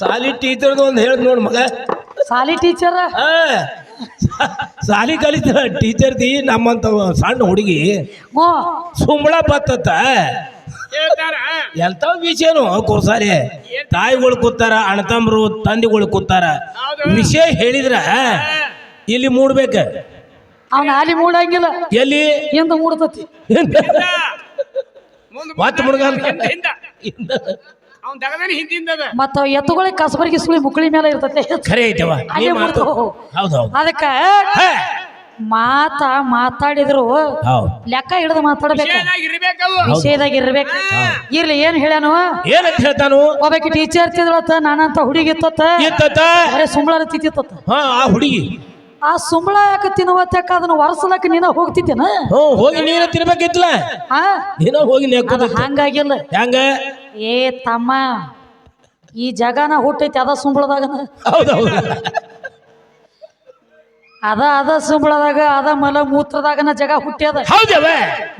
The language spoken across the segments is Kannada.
ಸಾಲಿ ಟೀಚರ್ದು ಒಂದು ಹೇಳ್ದ್ ನೋಡ್ ಮಗ. ಸಾಲಿ ಟೀಚರ್ ಆ, ಸಾಲಿ ಕಲಿತ ಟೀಚರ್ದಿ ನಮ್ಮಂತ ಸಣ್ಣ ಹುಡುಗಿ. ಓ ಸುಂಬಳ ಬತ್ತತ್ತ. ಹೇಳ್ತಾರ? ಎಂತ ವಿಷಯನು ಕುರ್ಸಾರಿ. ತಾಯಿಗಳು ಕೂತಾರ ಅಣ್ಣತಮ್ಮರು ತಂದೆಗಳು ಕೂತಾರ. ವಿಷಯ ಹೇಳಿದ್ರ ಇಲ್ಲಿ ಮೂಡ್ಬೇಕ. ಅವ್ನ ಹಾಲಿ ಮೂಡಂಗಿಲ್ಲ. ಎಲ್ಲಿ? ಎಂದು ಮೂಡ್ತತಿ. ಮುಂದ್. ಹಿಂದ. ಹಿಂದ. ಅವ್ನ್ ದಗದನ ಹಿಂದಿಂದ ಮತ್ತ ಎತ್ತುಗಳಿಗೆ ಕಸಬರಿಗೆ ಸುಳಿ ಮುಕಳಿ ಮೇಲೆ ಇರ್ತತೆ. ಖರೆ ಐತವ ನೀ ಅಲ್ಲೇ ಮಾತು ಹೌದು ಹೌದೌದು ಅದಕ್ಕ ಹಾ. ಮಾತ ಮಾತಾಡಿದ್ರು. ಹೌದ್. ಲೆಕ್ಕ ಹಿಡಿದು ಮಾತಾಡ್ಬೇಕು. ವಿಷಯದಾಗ ಇರ್ಬೇಕವು. ವಿಷಯದಾಗ ಇರ್ಬೇಕು. ಇರ್ಲಿ ಏನ್ ಹೇಳ್ಯಾನು? ಏನಂತ ಹೇಳ್ತಾನು? ಒಬ್ಬಾಕಿ ಟೀಚರ್ ತಿದ್ಳತ್ತ ನಾನಂತ ಹುಡುಗಿ ಇತ್ತತ್ತ. ಇತ್ತ ಬರೇ ಸುಂಬಳ ತಿತ್ತಿತ್ತ ಹಾ ಆ ಹುಡುಗಿ. ಆ ಸುಂಬಳ ಯಾಕೆ ತಿನ್ನುವತ್ತಕ್ಕ ಅದನ್ನ ಒರೆಸಲಕ್ಕ ನೀನ ಹೋಗ್ತಿದ್ದೇನ? ಹ್ಞೂ ಹೋಗಿ ನೀನ ತಿನ್ಬೇಕಿತ್ಲ ಆ? ನೀನ ಹೋಗಿ ಅದು ನೆಕ್ಕದ ಹಂಗಾಗಿಲ್ಲ. ಹೆಂಗ? ಏ ತಮ್ಮ ಈ ಜಗನ ಹುಟ್ಟೈತಿ ಅದ ಸುಂಬಳದಾಗ ಹೌದೌದು. ಅದ ಅದ ಸುಂಬಳದಾಗ ಅದ ಮಲ ಮೂತ್ರದಾಗನ ಜಗ ಹುಟ್ಟ್ಯದ. ಹೌದವ?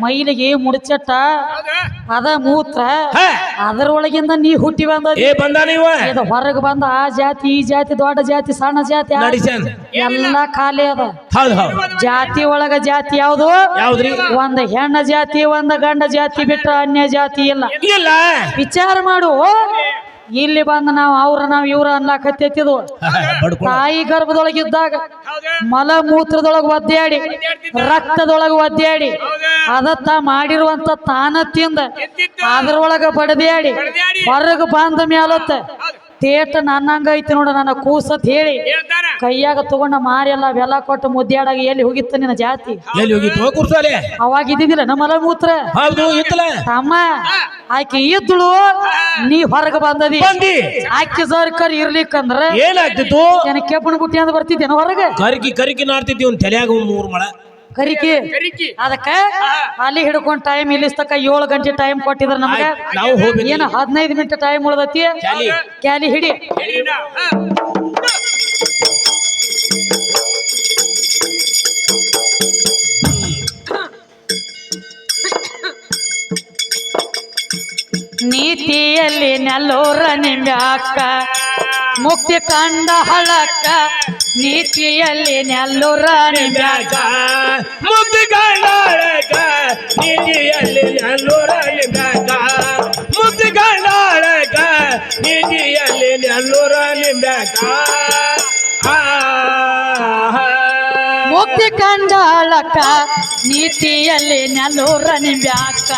ಮೈಲಿಗೆ ಮುಡಚಟ್ಟ ಅದ ಮೂತ್ರ. ಅದರೊಳಗಿಂದ ನೀ ಹುಟ್ಟಿ ಬಂದ. ಇದು ಹೊರಗೆ ಬಂದ ಆ ಜಾತಿ ಈ ಜಾತಿ ದೊಡ್ಡ ಜಾತಿ ಸಣ್ಣ ಜಾತಿ ಎಲ್ಲಾ ಎಲ್ಲ ಖಾಲಿ ಅದ. ಜಾತಿ ಒಳಗ ಜಾತಿ ಯಾವುದು? ಒಂದ್ ಹೆಣ್ಣ ಜಾತಿ ಒಂದ್ ಗಂಡ ಜಾತಿ ಬಿಟ್ರ ಅನ್ಯ ಜಾತಿ ಇಲ್ಲ. ವಿಚಾರ ಮಾಡು. ಇಲ್ಲಿ ಬಂದ ನಾವು ಅವ್ರ ನಾವ್ ಇವ್ರ ಅನ್ಲಾಕತ್ತಿದ್ದು ಬಡ್ಕೊಂಡು ತಾಯಿ ಗರ್ಭದೊಳಗಿದ್ದಾಗ ಇದ್ದಾಗ ಮಲ ಮೂತ್ರದೊಳಗ ಒದ್ದಾಡಿ ರಕ್ತದೊಳಗ ಒದ್ದಾಡಿ ಅದತ್ತ ಮಾಡಿರುವಂತ ತಾನ ತಿಂದ ಅದ್ರೊಳಗ ಬಡದ್ಯಾಡಿ. ಹೊರಗ ಬಂದ ಮ್ಯಾಲತ್ತ ತೇಟ ನನ್ನಂಗ ಐತಿ ನೋಡ ನನ್ನ ಕೂಸತ್ ಹೇಳಿ. ಕೈಯಾಗ ತಗೊಂಡ ಮಾರೆಲ್ಲ ಬೆಲ್ಲ ಕೊಟ್ಟು ಮುದ್ದಾಡಾಗ ಎಲ್ಲಿ ಹೋಗಿತ್ತು ನಿನ್ನ ಜಾತಿ? ಎಲ್ಲಿ ಹೋಗಿತ್ತು? ಕುರ್ಸಾಲೆ ಅವಾಗ ಇದ್ದಿದ್ದಿಲ್ಲ ನಮ್ಮ ಮಲ ಮೂತ್ರ ಹೌದು ಇತ್ತಲ ತಮ್ಮ ಆಕೆ ಇದ್ದಳು ನೀ ಹೊರಗ ಬಂದದಿ. ಬಂದಿ. ಆಕೆ ಸರ್ಕಾರ ಇರ್ಲಿಕ್ಕಂದ್ರ ಏನಾಗ್ತಿತ್ತು? ಏನ ಕೆಪ್ಪಣ ಬುಟ್ಟಿ ಅಂತ ಬರ್ತಿದ್ದೇನ ಹೊರಗೆ? ಕರಿಕಿ ಕರಿಕಿ ನಾಡ್ತಿದ್ವಿ ಒಂದ್ ತಲೆಯಾಗ ಒಂದ್ ಮೂರ್ ಮಳ. ಕರಿಕಿ. ಅದಕ್ಕೆ ಅದಕ್ಕ ಅಲ್ಲಿ ಹಿಡ್ಕೊಂಡ್ ಟೈಮ್ ಇಲ್ಲಿಸ್ತಕ ಏಳು ಗಂಟೆ ಟೈಮ್ ಕೊಟ್ಟಿದ್ರ ನಮ್ಗೆ. ಏನು ನಾವು ಹೋಗ್ಬೇಕು. ಏನ ಹದಿನೈದು ಮಿನಿಟ್ ಟೈಮ್ ಉಳ್ದತಿ? ಕ್ಯಾಲಿ. ಹಿಡಿ. ನೀತಿಯಲ್ಲಿ ನೆಲ್ಲೂರ ನಿಂಬ್ಯಾಕ ಮುಕ್ತಿ ಕಂಡ ಹಳಕ್ಕ ನೀತಿಯಲ್ಲಿ ನೆಲ್ಲೂರ ನಿಂಬ್ಯಾಕ. ಮುಗ್ದು ಹಳಕ್ಕ ನೀತಿಯಲ್ಲಿ ನೆಲ್ಲೂರ ಮುಕ್ತಿ ಕಂಡ ಹಳಕ್ಕ ನೀತಿಯಲ್ಲಿ ನೆಲ್ಲೂರ ನಿಮ್ಯಾಕ ಮುಕ್ತಿ ಕಂಡ ಹಳಕ್ಕ ನೀತಿಯಲ್ಲಿ ನೆಲ್ಲೂರ ನಿಂಬ್ಯಾಕ.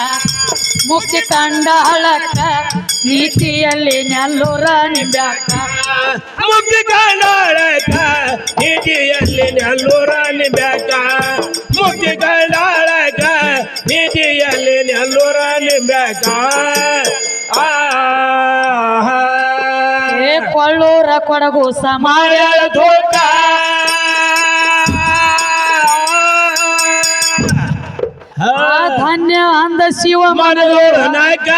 ಮುಕ್ತಿ ಕಂಡ ಅಳಕ ನೀತಿಯಲ್ಲಿ ನೆಲ್ಲೂರ ನಿಂಬ್ಯಾಕ ತಂಡ ಅಳಕ ನೀತಿಯಲ್ಲಿ ನೆಲ್ಲೂರ ನಿಂಬಾಕ ಮುಗ್ದು ಕಂಡಾಳಕ ನೀತಿಯಲ್ಲಿ ನೆಲ್ಲೂರ ನಿಂಬ್ಯಾಕ ಕೊಳ್ಳೂರ ಕೊಡಗು ಸಮಾಳ ಮಾಯಾಳ ಧನ್ಯ ಅಂದ ಶಿವ ನಾಯಕ.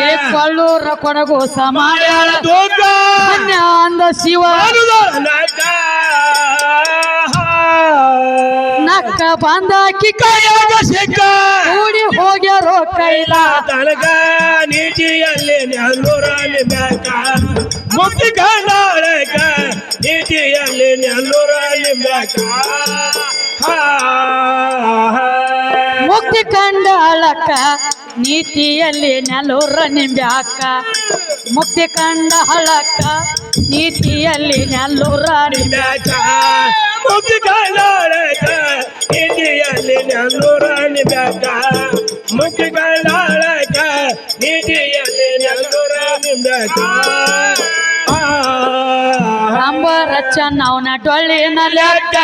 ಏ ಕೊಳ್ಳೂರ ಕೊಡಗು ಸಮಯ. ಧನ್ಯ ಅಂದ ಶಿವ. ನಾಯಕ. ನಕ್ಕ ಬಂದಾಕಿ ಸಿಕ್ಕ. ಕೂಡಿ ಹೋಗ್ಯಾರೋ ಕೈಲ. ತನಗ ನೀತಿಯಲ್ಲಿ ನೆಲ್ಲೂರಲ್ಲಿ ಮುಕ್ತಿ ಕಂಡಾಳಕ ನೀತಿಯಲ್ಲಿ ನೆಲ್ಲೂರಲ್ಲಿ ಬೇಕ ಮುಕ್ತಿ ಕಂಡ ಅಳಕ ನೀತಿಯಲ್ಲಿ ನೆಲೂರ ನಿಂಬ್ಯಾಕ. ಮುಕ್ತಿ ಕಂಡ ಹಳಕ ನೀತಿಯಲ್ಲಿ ನೆಲ್ಲೂರ ನಿಂಬ್ಯಾಕ. ಬ್ಯಾಕ ಮುಕ್ತಿ ಕಂಡಾಳಕ ನೀತಿಯಲ್ಲಿ ನೆಲ್ಲೂರಲ್ಲಿ ನಿಂಬ್ಯಾಕ. ಮುಕ್ತಿ ಕಂಡಾಳಕ ನೀತಿಯಲ್ಲಿ ನೆಲ್ಲೂರಲ್ಲಿ ನಿಂಬ್ಯಾಕ. ಅಂಬರ ಚನ್ನವನ ಡೊಳ್ಳಿನ ಲೆಕ್ಕ.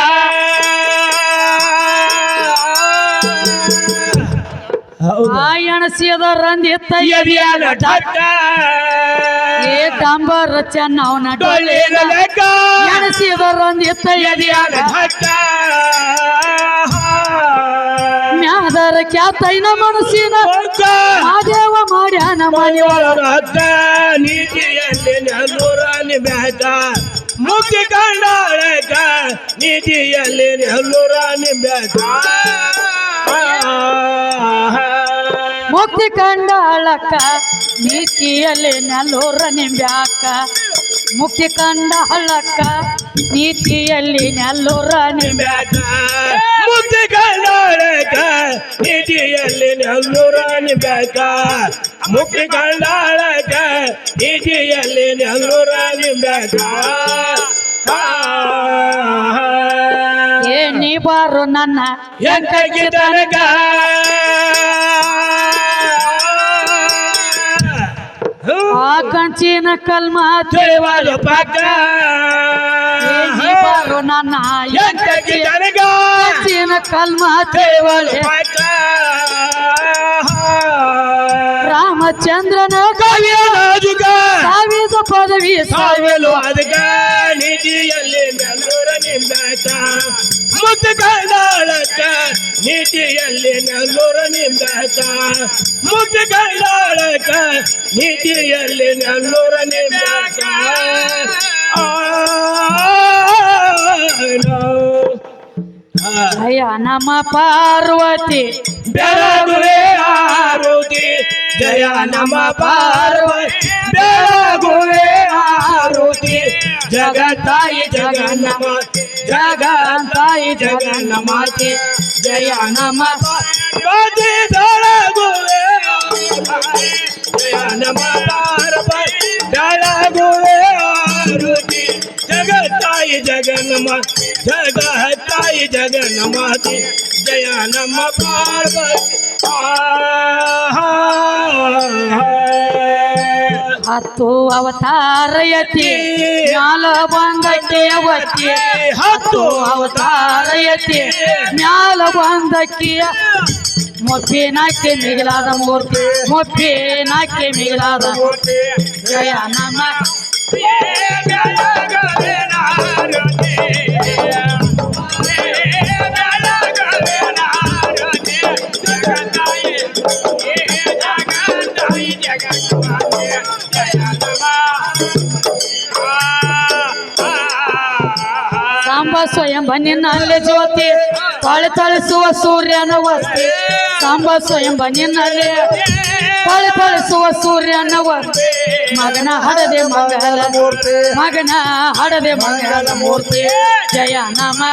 ರಂದಿತ್ತ ಎದಿಯಾನ ಠಕ್ಕ ಏ ಡಂಬರ ಲೆಕ್ಕ ಎಣಸಿದ ರಂದಿತ್ತ ಎದಿಯಾನ ಠಕ್ಕ ಮ್ಯಾದರ ಖ್ಯಾತೈನ ಮನಸ್ಸಿನ ಮಾದೇವ ಮಾಡ್ಯಾನ ಮನೆಯೊಳ ಮನೆಯೊಳಗ ನೀತಿಯಲ್ಲಿ ನೆಲ್ಲೂರಾನಿ ಬ್ಯಾಟ ಮುಕ್ತಿ ಕಂಡಾಳಕ. ನೀತಿಯಲ್ಲಿ ನೆಲ್ಲೂರಾನಿ ಬ್ಯಾಕ ಮುಕ್ತಿ ಕಂಡಾಳಕ್ಕ ನೀತಿಯಲ್ಲಿ ನೆಲೂರ ನಿಂಬ್ಯಾಕ. ಮುಕ್ತಿ ಹಳ್ಳಕ್ಕ ನೀತಿಯಲ್ಲಿ ನೆಲ್ಲೂರ ನಿಂಬ್ಯಾಕ. ಮುಕ್ತಿ ಕಂಡಾಳಕ್ಕ ನೀತಿಯಲ್ಲಿ ನೆಲ್ಲೂರ ನಿಂಬ್ಯಾಕ. ಮುಕ್ತಿ ಕಂಡಾಳಕ್ಕ ನೀತಿಯಲ್ಲಿ ನೆಲ್ಲೂರ ನಿಂಬ್ಯಾಕ. ಏ ನೀ ಬಾರು ನನ್ನ ಎಂತ ತನಕ. ಆ ಕಂಚಿನ ಕಲ್ಮ ದೇವಾಲ ಪಾಕ. ನನ್ನ ಎಂಟಕ್ಕೆ ಕಲ್ಮ ದೇವಳೆ ಪಾಕ. ರಾಮಚಂದ್ರನ ಕವಿಯ ನಾಜುಕ. ಸಾವಿದ ಪದವಿ ಸಾವಿಲು ಅದಗ ನಿಧಿಯಲ್ಲಿ ಬೆಂಗಳೂರ ನಿಂಬಾಕ. ಕೈಲಾಳಕ ನೀತಿಯಲ್ಲಿ ನಲ್ಲೂರ ನಿಂಬಾಕ ಮುತ್ತ ಕೈಲಾಳಕ ನೀತಿಯಲ್ಲಿ ನಲ್ಲೂರ ನಮ ಅಯ್ಯ ನಮ್ಮ ಪಾರ್ವತಿ. ಬೆಳಗುವೆ ಆರುತಿ ಜಯ ನಮ ಪಾರ್ವತಿ. ಬೆಳಗುವೆ ಆರುತಿ ಜಗತ್ತಾಯಿ ಜಗನ್ನಮಾತೆ ಜಗತ್ತಾಯಿ ಜಗನ್ನಮಾತೆ ಜಯ ನಮ ಪಾರ್ವತಿ ಬೆಳಗುವೆ ಆರುತಿ ಜಯ ನಮ ಪಾರ್ವತಿ ಬೆಳಗುವೆ ಆರುತಿ ಜಗತ್ತಾಯಿ ಜಗನ್ನಮ ಜಗತ್ತಾಯಿ ಜಗನ್ನಮಾತೆ ಜಯ ನಮ್ಮ ಪಾರ್ವತಿ ಹತ್ತು ಅವತಾರಯತಿ ಮ್ಯಾಲ ಬಂದಕ್ಕೆ ಅವತಿ ಹತ್ತು ಅವತಾರಯತಿ ಮ್ಯಾಲ ಬಂದಕ್ಕಿಯ ಮೊಪ್ಪಿನಾಕೆ ಮಿಗಿಲಾದ ಮೂರ್ತಿ ಮೊಪ್ಪಿನಾಕೆ ಮಿಗಿಲಾದ ಮೂರ್ತಿ. ಜಯ ನಮ್ಮ ಸ್ವಯಂ ಬನ್ನಿನಲ್ಲಿ ಜ್ಯೋತಿ, ತಳೆ ತಳಿಸುವ ಸೂರ್ಯನ ವಸ್ತಿ. ಸಾಂಬ ಸ್ವಯಂ ಬನ್ನಿನಲ್ಲಿ ತಳೆ ತಳಿಸುವ ಸೂರ್ಯನ ವಸ್ತಿ. ಮಗನ ಹಡದೆ ಮಂಗಳ ಮೂರ್ತಿ. ಮಗನ ಹಡದೆ ಮಂಗಳ ಮೂರ್ತಿ. ಜಯ ನಮ.